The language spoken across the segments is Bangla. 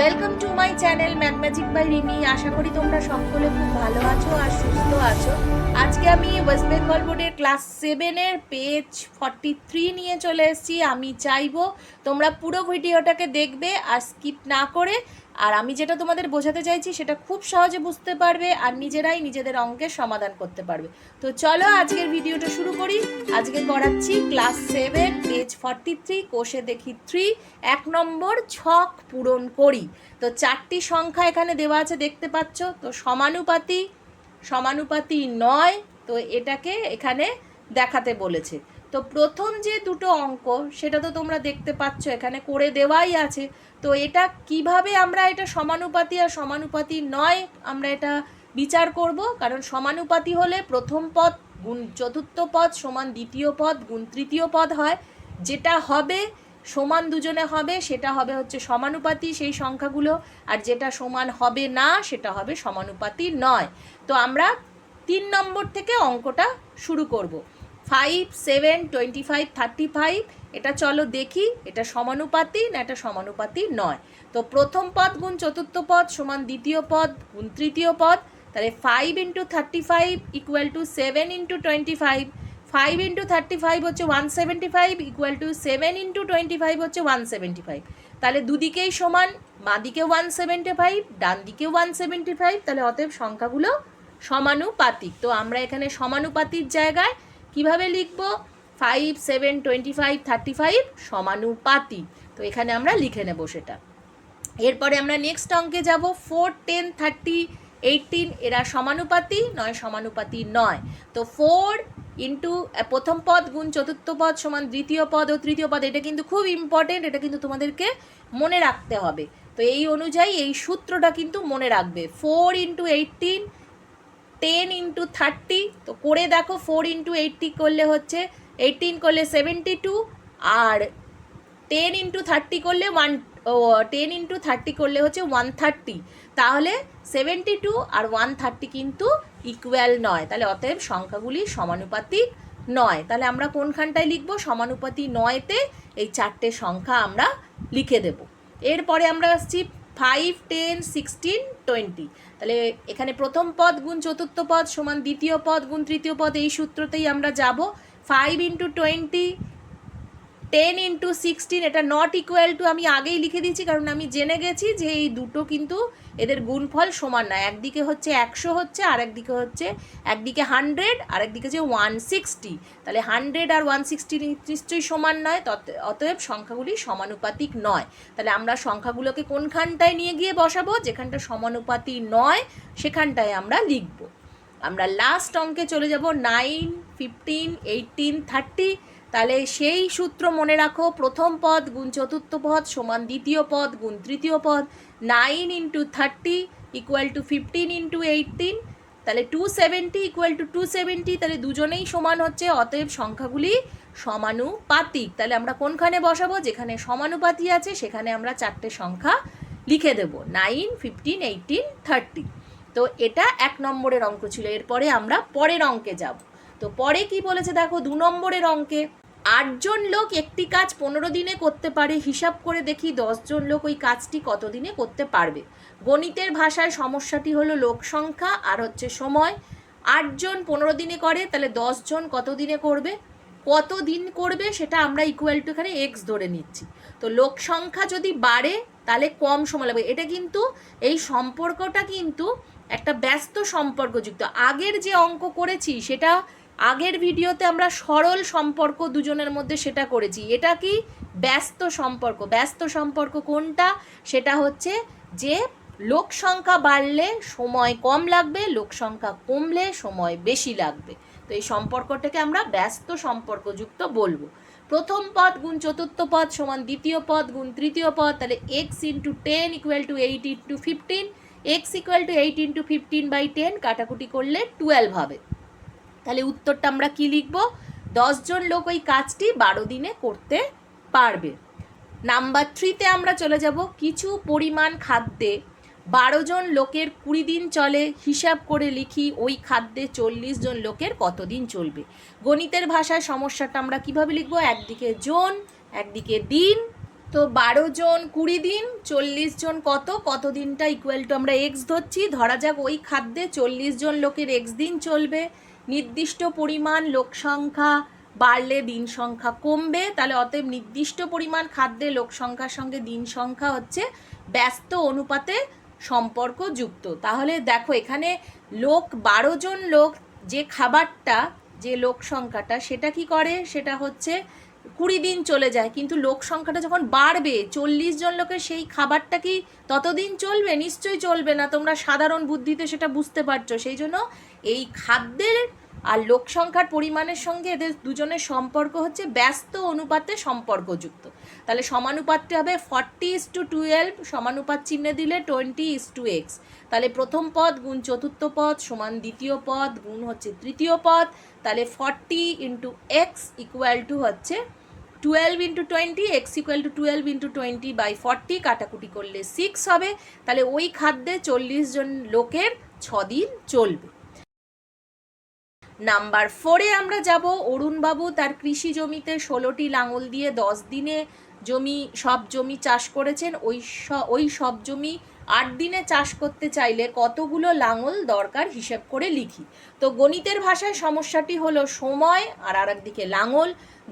Welcome to my channel mac magic by Rimi আশা করি তোমরা সকলে খুব ভালো আছো আর সুস্থ আছো। আজকে আমি ওয়েস্ট বেঙ্গল বোর্ডের ক্লাস সেভেনের পেজ ফর্টি থ্রি নিয়ে চলে এসেছি। আমি চাইব তোমরা পুরো ভিডিওটাকে দেখবে আর স্কিপ না করে আর আমি যেটা তোমাদের বোঝাতে চাইছি, সেটা খুব সহজে বুঝতে পারবে আর নিজেরাই নিজেদের অঙ্কের সমাধান করতে পারবে। তো চলো আজকের ভিডিওটা শুরু করি। আজকে করাচ্ছি class seven, page forty three কোষে দেখি থ্রি এক নম্বর ছক পূরণ করি। তো চারটি সংখ্যা এখানে দেওয়া আছে, দেখতে পাচ্ছ? তো সমানুপাতি সমানুপাতি নয়, তো এটাকে এখানে দেখাতে বলেছে। তো প্রথম যে দুটো অঙ্ক, সেটা তো তোমরা দেখতে পাচ্ছ, এখানে করে দেওয়াই আছে। তো এটা কীভাবে আমরা এটা সমানুপাতি আর সমানুপাতি নয়, আমরা এটা বিচার করব। কারণ সমানুপাতি হলে প্রথম পদ গুণ চতুর্থ পদ সমান দ্বিতীয় পদ গুণ তৃতীয় পদ হয়। যেটা হবে সমান দুজনে হবে, সেটা হবে হচ্ছে সমানুপাতি সেই সংখ্যাগুলো, আর যেটা সমান হবে না, সেটা হবে সমানুপাতি নয়। তো আমরা তিন নম্বর থেকে অঙ্কটা শুরু করব। Five seven twenty five thirty five এটা চলো দেখি, এটা সমানুপাতি না এটা সমানুপাতি নয়। তো প্রথম পদ গুণ চতুর্থ পদ সমান দ্বিতীয় পদ গুণ তৃতীয় পদ, তাহলে five into thirty five equal to seven into twenty five five into thirty five হচ্ছে one seventy five equal to seven into twenty five হচ্ছে ওয়ান সেভেন্টি ফাইভ তাহলে দুদিকেই সমান বাঁদিকে ওয়ান সেভেন্টি ফাইভ ডান দিকে ওয়ান সেভেন্টি ফাইভ তাহলে অতএব সংখ্যাগুলো সমানুপাতিক। তো আমরা এখানে সমানুপাতির জায়গায় কীভাবে লিখব? Five seven twenty five thirty five সমানুপাতি। তো এখানে আমরা লিখে নেব সেটা। এরপরে আমরা নেক্সট অঙ্কে যাব। ফোর টেন থার্টি এইটিন এরা সমানুপাতি, নয় সমানুপাতি, নয়। তো ফোর ইন্টু প্রথম পদ গুণ চতুর্থ পদ সমান দ্বিতীয় পদ ও তৃতীয় পদ, এটা কিন্তু খুব ইম্পর্টেন্ট এটা কিন্তু তোমাদেরকে মনে রাখতে হবে। তো এই অনুযায়ী এই সূত্রটা কিন্তু মনে রাখবে। Four into eighteen ten into thirty তো করে দেখো ফোর ইন্টু এইটটি করলে হচ্ছে এইটিন করলে সেভেন্টি টু আর টেন ইন্টু থার্টি করলে ওয়ান ও টেন ইন্টু থার্টি করলে হচ্ছে ওয়ান থার্টি তাহলে সেভেন্টি টু আর ওয়ান থার্টি কিন্তু ইকুয়াল নয়। তাহলে অতএব সংখ্যাগুলি সমানুপাতিক নয়। তাহলে আমরা কোনখানটায় লিখব? সমানুপাতি নয়তে এই চারটে সংখ্যা আমরা লিখে দেব। এরপরে আমরা আসছি ফাইভ টেন সিক্সটিন টোয়েন্টি তাহলে এখানে প্রথম পদ গুণ চতুর্থ পদ সমান দ্বিতীয় পদ গুণ তৃতীয় পদ, এই সূত্রতেই আমরা যাব। Five into twenty ten into sixteen এটা নট ইকুয়াল টু আমি আগেই লিখে দিয়েছি, কারণ আমি জেনে গেছি যে এই দুটো কিন্তু এদের গুণফল সমান না একদিকে হচ্ছে একশো হচ্ছে আর একদিকে হচ্ছে, একদিকে হান্ড্রেড আর একদিকে হচ্ছে ওয়ান সিক্সটি তাহলে হান্ড্রেড আর ওয়ান সিক্সটি নিশ্চয়ই সমান নয় অতএব সংখ্যাগুলি সমানুপাতিক নয়। তাহলে আমরা সংখ্যাগুলোকে কোনখানটায় নিয়ে গিয়ে বসাবো? যেখানটা সমানুপাতি নয়, সেখানটায় আমরা লিখব। আমরা লাস্ট অঙ্কে চলে যাব নাইন ফিফটিন এইটিন থার্টি তাহলে সেই সূত্র মনে রাখো, প্রথম পদ গুণ চতুর্থ পদ সমান দ্বিতীয় পদ গুণ তৃতীয় পদ nine into thirty equal to fifteen into eighteen তাহলে two seventy equal to two seventy তাহলে দুজনেই সমান হচ্ছে, অতএব সংখ্যাগুলি সমানুপাতিক। তাহলে আমরা কোনখানে বসাবো? যেখানে সমানুপাতি আছে, সেখানে আমরা চারটে সংখ্যা লিখে দেব নাইন ফিফটিন এইটিন থার্টি তো এটা এক নম্বরের অঙ্ক ছিল, এরপরে আমরা পরের অঙ্কে যাব। তো পরে কি বলেছে দেখো, দু নম্বরের অঙ্কে আটজন লোক একটি কাজ পনেরো দিনে করতে পারে, হিসাব করে দেখি দশজন লোক ওই কাজটি কত দিনে করতে পারবে। গণিতের ভাষায় সমস্যাটি হলো লোক সংখ্যা আর হচ্ছে সময়। আটজন পনেরো দিনে করে, তাহলে দশজন কত দিনে করবে? কত দিন করবে সেটা আমরা ইকুয়াল টু এখানে এক্স ধরে নিচ্ছি। তো লোক সংখ্যা যদি বাড়ে, তাহলে কম সময় লাগবে। এটা কিন্তু, এই সম্পর্কটা কিন্তু একটা ব্যস্ত সম্পর্কযুক্ত। আগের যে অঙ্ক করেছি, সেটা আগের ভিডিওতে আমরা সরল সম্পর্ক দুজনের মধ্যে সেটা করেছি। এটা কি? ব্যস্ত সম্পর্ক। ব্যস্ত সম্পর্ক কোনটা? সেটা হচ্ছে যে লোক সংখ্যা বাড়লে সময় কম লাগবে, লোক সংখ্যা কমলে সময় বেশি লাগবে। তো এই সম্পর্কটাকে আমরা ব্যস্ত সম্পর্কযুক্ত বলব। প্রথম পদ গুণ চতুর্থ পদ সমান দ্বিতীয় পদ গুণ তৃতীয় পদ, তাহলে x into ten equal to eight into fifteen x equal to eight into fifteen by ten কাটাকুটি করলে টুয়েলভ হবে। তাহলে উত্তরটা আমরা কি লিখব? দশজন লোক ওই কাজটি বারো দিনে করতে পারবে। নাম্বার থ্রিতে আমরা চলে যাব। কিছু পরিমাণ খাদ্যে বারো জন লোকের কুড়ি দিন চলে। হিসাব করে লিখি ওই খাদ্যে চল্লিশ জন লোকের কতদিন চলবে। গণিতের ভাষায় সমস্যাটা আমরা কীভাবে লিখব? একদিকে জন, একদিকে দিন। তো বারো জন কুড়ি দিন, চল্লিশ জন কত? কত দিনটা ইকুয়াল টু আমরা এক্স ধরছি? ধরা যাক ওই খাদ্যে চল্লিশ জন লোকের এক্স দিন চলবে। নির্দিষ্ট পরিমাণ লোক সংখ্যা বাড়লে দিন সংখ্যা কমবে, তাহলে অতএব নির্দিষ্ট পরিমাণ খাদ্যে লোক সংখ্যার সঙ্গে দিন সংখ্যা হচ্ছে ব্যস্ত অনুপাতে সম্পর্ক যুক্ত তাহলে দেখো এখানে লোক, বারো জন লোক, যে খাবারটা, যে লোক সংখ্যাটা সেটা কি করে? সেটা হচ্ছে কুড়ি দিন চলে যায়, কিন্তু লোক সংখ্যাটা যখন বাড়বে, চল্লিশ জন লোকের সেই খাবারটা কি ততদিন চলবে? নিশ্চয়ই চলবে না, তোমরা সাধারণ বুদ্ধিতে সেটা বুঝতে পারছ। সেই জন্য এই খাদ্যের আর লোক সংখ্যার পরিমাণের সঙ্গে এদের দুজনের সম্পর্ক হচ্ছে ব্যস্ত অনুপাতে সম্পর্কযুক্ত। তাহলে সমানুপাতটি হবে ফর্টি ইস টু টুয়েলভ সমানুপাত চিহ্নে দিলে টোয়েন্টি ইস টু এক্স তাহলে প্রথম পদ গুণ চতুর্থ পদ সমান দ্বিতীয় পদ গুণ হচ্ছে তৃতীয় পদ। তাহলে forty into x equal to হচ্ছে twelve into twenty x equal to twelve into twenty by forty কাটাকুটি করলে সিক্স হবে। তাহলে ওই খাদ্যে চল্লিশ জন লোকের ছদিন চলবে। নাম্বার ফোরে আমরা যাব। অরুণবাবু তার কৃষি জমিতে ষোলোটি লাঙল দিয়ে দশ দিনে জমি, সব জমি চাষ করেছেন। ওই ওই সব জমি আট দিনে চাষ করতে চাইলে কতগুলো লাঙল দরকার হিসেব করে লিখি। তো গণিতের ভাষায় সমস্যাটি হলো সময় আর আর একদিকে লাঙল।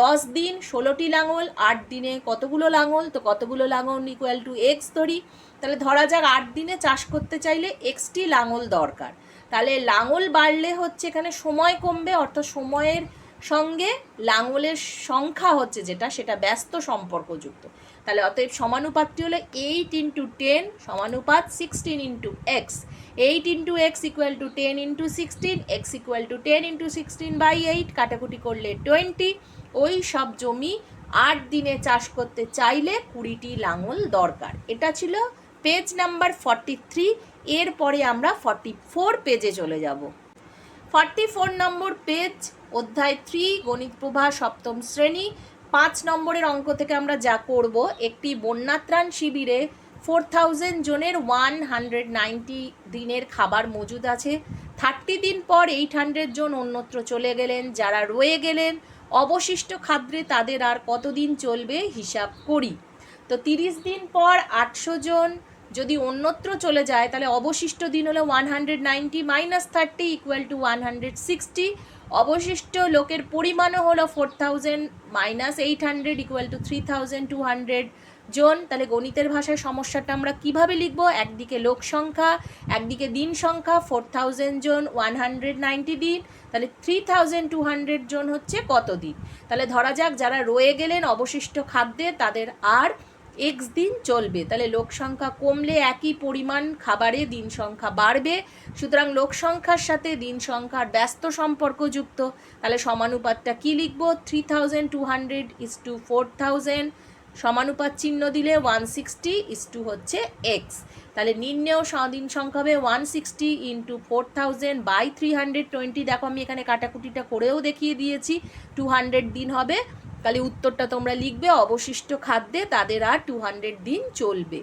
দশ দিন ষোলোটি লাঙল, আট দিনে কতগুলো লাঙল? তো কতগুলো লাঙল ইকুয়াল টু এক্স ধরি। তাহলে ধরা যাক আট দিনে চাষ করতে চাইলে এক্সটি লাঙল দরকার। তাহলে লাঙল বাড়লে হচ্ছে এখানে সময় কমবে, অর্থাৎ সময়ের সঙ্গে লাঙলের সংখ্যা হচ্ছে যেটা, সেটা ব্যস্ত সম্পর্কযুক্ত। তাহলে অতএব সমানুপাতটি হলো eight into ten সমানুপাত sixteen into x eight into x equal to ten into sixteen x equal to ten into sixteen by eight কাটাকুটি করলে টোয়েন্টি ওই সব জমি আট দিনে চাষ করতে চাইলে কুড়িটি লাঙল দরকার। এটা ছিল পেজ নাম্বার ফর্টি থ্রি এরপরে আমরা ফর্টি ফোর পেজে চলে যাব। ফর্টি ফোর নম্বর পেজ অধ্যায় থ্রি গণিত প্রভা, সপ্তম শ্রেণি। পাঁচ নম্বরের অঙ্ক থেকে আমরা যা করব, একটি বন্যাত্রাণ শিবিরে ফোর থাউজেন্ড জনের ওয়ান হান্ড্রেড নাইনটি দিনের খাবার মজুদ আছে। থার্টি দিন পর এইট হান্ড্রেড জন অন্যত্র চলে গেলেন, যারা রয়ে গেলেন, অবশিষ্ট খাদ্যে তাদের আর কতদিন চলবে হিসাব করি। তো তিরিশ দিন পর আটশো জন যদি অন্যত্র চলে যায়, তাহলে অবশিষ্ট দিন হলো one hundred ninety minus thirty equal to one hundred sixty অবশিষ্ট লোকের পরিমাণও হলো four thousand minus eight hundred equal to three thousand two hundred জন, তাহলে গণিতের ভাষায় সমস্যাটা আমরা কীভাবে লিখব? একদিকে লোক সংখ্যা, একদিকে দিন সংখ্যা ফোর থাউজেন্ড জন ওয়ান হান্ড্রেড নাইনটি দিন, তাহলে থ্রি থাউজেন্ড টু হান্ড্রেড জন হচ্ছে কত দিন? তাহলে ধরা যাক যারা রয়ে গেলেন অবশিষ্ট খাদ্যে, তাদের আর এক্স দিন চলবে। তাহলে লোক সংখ্যা কমলে একই পরিমাণ খাবারে দিন সংখ্যা বাড়বে। সুতরাং লোক সংখ্যার সাথে দিন সংখ্যার ব্যস্ত সম্পর্কযুক্ত তাহলে সমানুপাতটা কি লিখব? Three thousand two hundred is to four thousand সমানুপাত চিহ্ন দিলে ওয়ান সিক্সটি ইস টু হচ্ছে এক্স তাহলে নিম্নেও দিন সংখ্যা হবে one sixty into four thousand by three hundred twenty দেখো আমি এখানে কাটাকুটিটা করেও দেখিয়ে দিয়েছি। টু হান্ড্রেড দিন হবে তাহলে উত্তরটা তোমরা লিখবে, অবশিষ্ট খাদ্যে তাদের আর টু হান্ড্রেড দিন চলবে।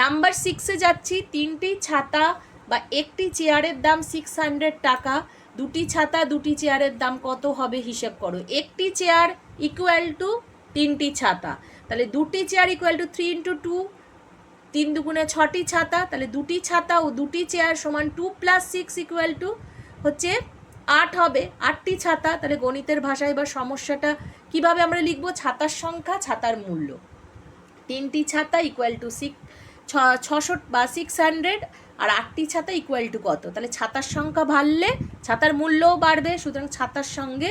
নাম্বার সিক্সে যাচ্ছি, তিনটি ছাতা বা একটি চেয়ারের দাম সিক্স হান্ড্রেড টাকা, দুটি ছাতা, দুটি চেয়ারের দাম কত হবে হিসেব করো। একটি চেয়ার ইকুয়াল টু তিনটি ছাতা, তাহলে দুটি chair equal to three into two তিন দুগুণে ছটি ছাতা, তাহলে দুটি ছাতা ও দুটি চেয়ার সমান two plus six equal to হচ্ছে আট হবে, আটটি ছাতা। তাহলে গণিতের ভাষায় বা সমস্যাটা কীভাবে আমরা লিখব? ছাতার সংখ্যা, ছাতার মূল্য। তিনটি ছাতা ইকুয়াল টু সিক্স ছশো, বা সিক্স হান্ড্রেড আর আটটি ছাতা ইকুয়াল টু কত? তাহলে ছাতার সংখ্যা বাড়লে ছাতার মূল্যও বাড়বে, সুতরাং ছাতার সঙ্গে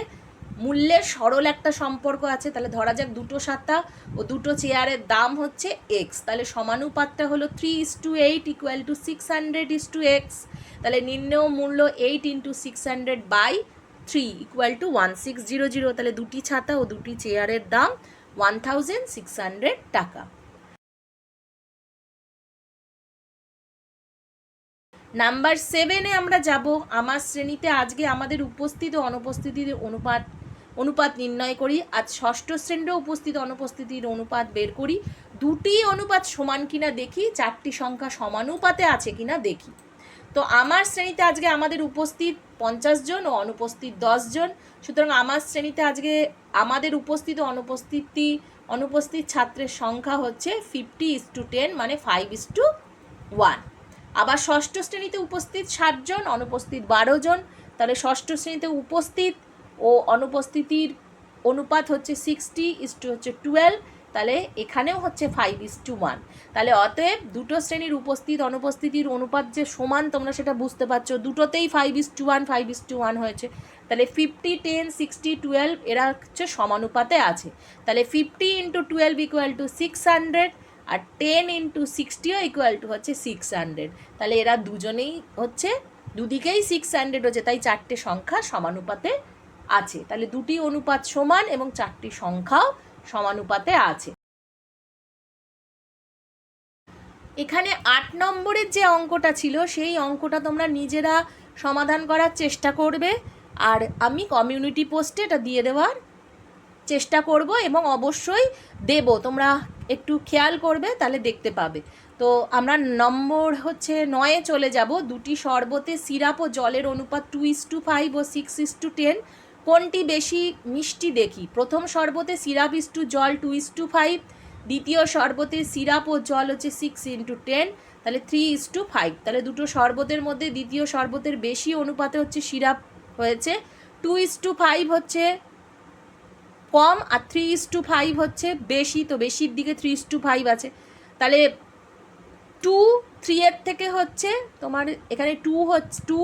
মূল্যের সরল একটা সম্পর্ক আছে। তাহলে ধরা যাক দুটো ছাতা ও দুটো চেয়ারের দাম হচ্ছে এক্স তাহলে সমানুপাতটা হলো three is to eight equal to six hundred is to x তাহলে নিম্নেও মূল্য eight into six hundred by three equal to one six zero zero তাহলে দুটি ছাতা ও দুটি চেয়ারের দাম ওয়ান থাউজেন্ড সিক্স হান্ড্রেড টাকা। নাম্বার সেভেনে আমরা যাব, আমার শ্রেণীতে আজকে আমাদের উপস্থিত অনুপস্থিতির অনুপাত অনুপাত নির্ণয় করি। আজ ষষ্ঠ শ্রেণীরও উপস্থিত অনুপস্থিতির অনুপাত বের করি। দুটি অনুপাত সমান কিনা দেখি, চারটি সংখ্যা সমানুপাতে আছে কিনা দেখি। তো আমার শ্রেণীতে আজকে আমাদের উপস্থিত পঞ্চাশ জন ও অনুপস্থিত জন। সুতরাং আমার শ্রেণীতে আজকে আমাদের উপস্থিত অনুপস্থিতি, অনুপস্থিত ছাত্রের সংখ্যা হচ্ছে ফিফটি ইস টু টেন মানে ফাইভ ইস টু ওয়ান আবার ষষ্ঠ শ্রেণীতে উপস্থিত ষাটজন অনুপস্থিত বারো জন। তাহলে ষষ্ঠ শ্রেণীতে উপস্থিত ও অনুপস্থিতির অনুপাত হচ্ছে সিক্সটি ইস টু হচ্ছে টুয়েলভ তাহলে এখানেও হচ্ছে ফাইভ ইস টু ওয়ান তাহলে অতএব দুটো শ্রেণির উপস্থিত, অনুপস্থিতির অনুপাত যে সমান, তোমরা সেটা বুঝতে পারছ। দুটোতেই five is to one five is to one হয়েছে। তাহলে ফিফটি টেন সিক্সটি টুয়েলভ এরা হচ্ছে সমানুপাতে আছে। তাহলে fifty into twelve equal to six hundred R ten into সিক্সটিও ইকুয়াল টু হচ্ছে সিক্স হান্ড্রেড তাহলে এরা দুজনেই হচ্ছে, দুদিকেই সিক্স হান্ড্রেড হচ্ছে, তাই চারটে সংখ্যা সমানুপাতে আছে। তাহলে দুটি অনুপাত সমান এবং চারটি সংখ্যাও সমানুপাতে আছে। এখানে আট নম্বরের যে অঙ্কটা ছিল, সেই অঙ্কটা তোমরা নিজেরা সমাধান করার চেষ্টা করবে। আর আমি কমিউনিটি পোস্টে এটা দিয়ে দেওয়ার চেষ্টা করব এবং অবশ্যই দেব। তোমরা একটু খেয়াল করবে, তাহলে দেখতে পাবে। তো আমরা নম্বর হচ্ছে নয়ে চলে যাব। দুটি শরবতে সিরাপ ও জলের অনুপাত টু ইস টু ফাইভ ও সিক্স ইস টু টেন কোনটি বেশি মিষ্টি দেখি? প্রথম শরবতে সিরাপ ইস টু জল টু ইস টু ফাইভ দ্বিতীয় শরবতে সিরাপ ও জল হচ্ছে সিক্স ইন্টু টেন তাহলে থ্রি ইস টু ফাইভ তাহলে দুটো শরবতের মধ্যে দ্বিতীয় শরবতের বেশি অনুপাতে হচ্ছে সিরাপ হয়েছে। টু ইস টু ফাইভ হচ্ছে কম আর থ্রি ইস টু ফাইভ হচ্ছে বেশি। তো বেশির দিকে থ্রি ইস টু ফাইভ আছে। তাহলে টু থ্রি এর থেকে হচ্ছে তোমার এখানে টু হচ্ছে টু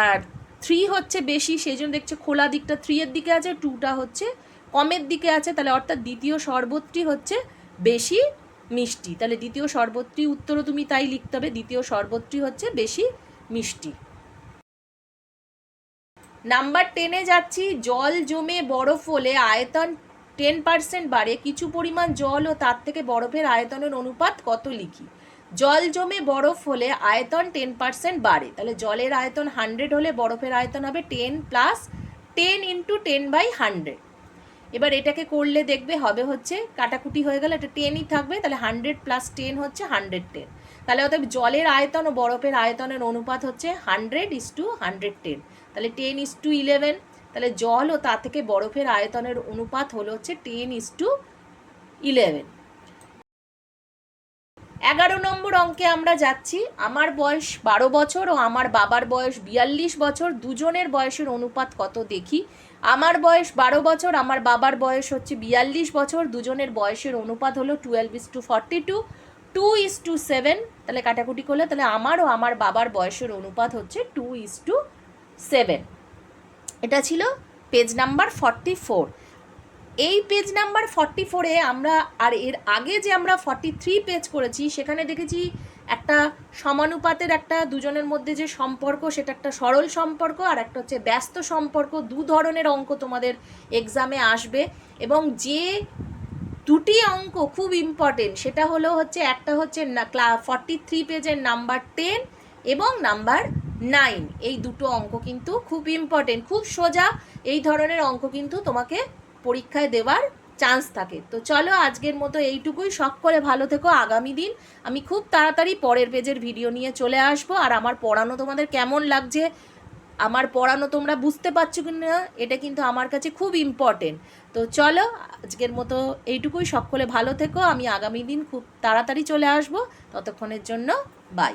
আর থ্রি হচ্ছে বেশি, সেই জন্য দেখছ খোলা দিকটা থ্রি এর দিকে আছে টুটা হচ্ছে কমের দিকে আছে, তাহলে অর্থাৎ দ্বিতীয় শরবতটি হচ্ছে বেশি মিষ্টি। তাহলে দ্বিতীয় শরবতটি উত্তরও তুমি তাই লিখতে হবে, দ্বিতীয় শরবতটি হচ্ছে বেশি মিষ্টি। নাম্বার টেনে যাচ্ছি, জল জমে বরফ হলে আয়তন টেন পার্সেন্ট বাড়ে, কিছু পরিমাণ জল ও তার থেকে বরফের আয়তনের অনুপাত কত লিখি? জল জমে বরফ হলে আয়তন টেন পার্সেন্ট বাড়ে। তাহলে জলের আয়তন হান্ড্রেড হলে বরফের আয়তন হবে ten plus ten into ten by hundred এবার এটাকে করলে দেখবে হবে হচ্ছে, কাটাকুটি হয়ে গেলে এটা টেনই থাকবে, তাহলে হান্ড্রেড প্লাস টেন হচ্ছে হান্ড্রেড টেন তাহলে অতএব জলের আয়তন ও বরফের আয়তনের অনুপাত হচ্ছে hundred is to hundred ten তাহলে টেন ইস টু ইলেভেন তাহলে জল ও তার থেকে বরফের আয়তনের অনুপাত হলো হচ্ছে টেন ইস টু ইলেভেন এগারো নম্বর অঙ্কে আমরা যাচ্ছি। আমার বয়স বারো বছর ও আমার বাবার বয়স বিয়াল্লিশ বছর। দুজনের বয়সের অনুপাত কত দেখি? আমার বয়স বারো বছর, আমার বাবার বয়স হচ্ছে বিয়াল্লিশ বছর। দুজনের বয়সের অনুপাত হলো twelve is to forty two two is to seven তাহলে কাটাকুটি করলে তাহলে আমার ও আমার বাবার বয়সের অনুপাত হচ্ছে টু ইস টু সেভেন এটা ছিল পেজ নাম্বার ফর্টি ফোর এই পেজ নাম্বার ফর্টি ফোরে আমরা আর এর আগে যে আমরা ফর্টি থ্রি পেজ করেছি, সেখানে দেখেছি একটা সমানুপাতের একটা দুজনের মধ্যে যে সম্পর্ক, সেটা একটা সরল সম্পর্ক আর একটা হচ্ছে ব্যস্ত সম্পর্ক। দু ধরনের অঙ্ক তোমাদের এক্সামে আসবে এবং যে দুটি অঙ্ক খুব ইম্পর্টেন্ট সেটা হলো হচ্ছে একটা হচ্ছে ক্লা ফর্টি থ্রি পেজের নাম্বার টেন এবং নাম্বার নাইন এই দুটো অঙ্ক কিন্তু খুব ইম্পর্টেন্ট খুব সোজা এই ধরনের অঙ্ক কিন্তু তোমাকে পরীক্ষায় দেওয়ার চান্স থাকে। তো চলো আজকের মতো এইটুকুই। শখ করে ভালো থেকো আগামী দিন। আমি খুব তাড়াতাড়ি পরের পেজের ভিডিও নিয়ে চলে আসব। আর আমার পড়ানো তোমাদের কেমন লাগছে, আমার পড়ানো তোমরা বুঝতে পারছ কি না এটা কিন্তু আমার কাছে খুব ইম্পর্টেন্ট তো চলো আজকের মতো এইটুকুই। সকলে ভালো থেকো। আমি আগামী দিন খুব তাড়াতাড়ি চলে আসব। ততক্ষণের জন্য বাই